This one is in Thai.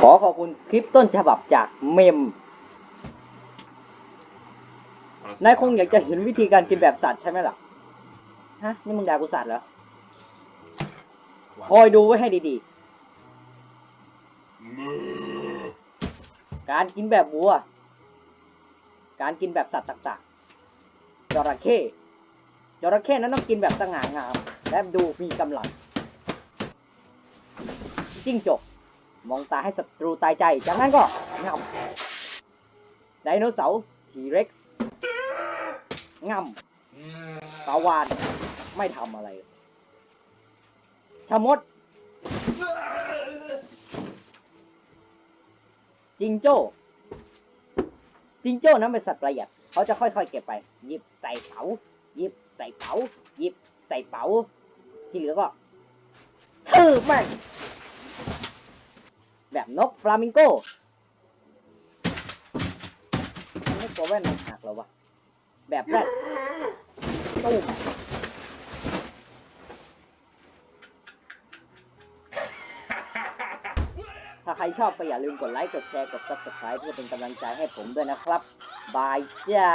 ขอขอบคุณคลิปต้นฉบับจากเมม นายคงอยากจะเห็นวิธีการกินแบบสัตว์ใช่ไหมล่ะ ฮะ นี่มึงด่ากูสัตว์เหรอ คอยดูไว้ให้ดีๆ การกินแบบวัว การกินแบบสัตว์ต่างๆ จระเข้จระเข้นั้นต้องกินแบบสง่างาม และดูมีกำลังจิ้งจก มองตาให้ศัตรูตายใจ จากนั้นก็งับไดโนเสาร์ทีเร็กซ์งับปลาวานไม่ทำอะไร ชะมด จิงโจ้ จิงโจ้นั้นเป็นสัตว์ประหยัด เขาจะค่อยๆเก็บไป หยิบใส่เป๋า หยิบใส่เป๋า หยิบใส่เป๋า ที่เหลือก็ทืบแม่ นกฟลามิงโกมันไม่กลัวแว่นมันหักเหรอวะ แบบแรกตู้มถ้าใครชอบก็อย่าลืมกดไลค์ กดแชร์ กด subscribe เพื่อเป็นกำลังใจให้ผมด้วยนะครับ บายจ้า